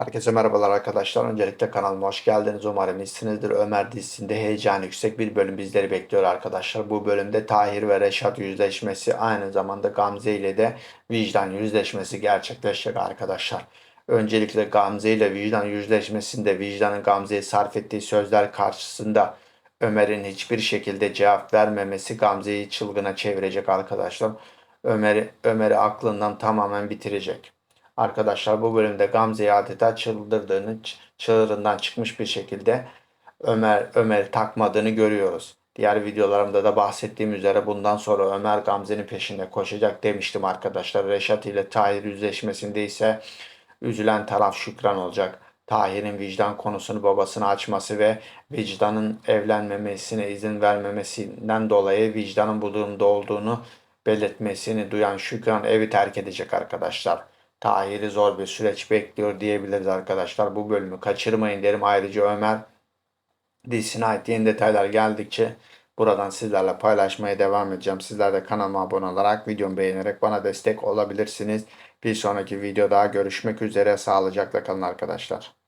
Herkese merhabalar arkadaşlar. Öncelikle kanalıma hoş geldiniz. Umarım iyisinizdir. Ömer dizisinde heyecan yüksek bir bölüm bizleri bekliyor arkadaşlar. Bu bölümde Tahir ve Reşat yüzleşmesi aynı zamanda Gamze ile de vicdan yüzleşmesi gerçekleşecek arkadaşlar. Öncelikle Gamze ile vicdan yüzleşmesinde vicdanın Gamze'ye sarf ettiği sözler karşısında Ömer'in hiçbir şekilde cevap vermemesi Gamze'yi çılgına çevirecek arkadaşlar. Ömer'i Ömer'i aklından tamamen bitirecek. Arkadaşlar bu bölümde Gamze'yi adeta çıldırdığını, çığırından çıkmış bir şekilde Ömer Ömer'i takmadığını görüyoruz. Diğer videolarımda da bahsettiğim üzere bundan sonra Ömer Gamze'nin peşinde koşacak demiştim arkadaşlar. Reşat ile Tahir yüzleşmesinde ise üzülen taraf Şükran olacak. Tahir'in vicdan konusunu babasına açması ve vicdanın evlenmemesine izin vermemesinden dolayı vicdanın bu durumda olduğunu belirtmesini duyan Şükran evi terk edecek arkadaşlar. Tahir'i zor bir süreç bekliyor diyebiliriz arkadaşlar. Bu bölümü kaçırmayın derim. Ayrıca Ömer dizisine ait yeni detaylar geldikçe buradan sizlerle paylaşmaya devam edeceğim. Sizler de kanalıma abone olarak, videomu beğenerek bana destek olabilirsiniz. Bir sonraki videoda görüşmek üzere. Sağlıcakla kalın arkadaşlar.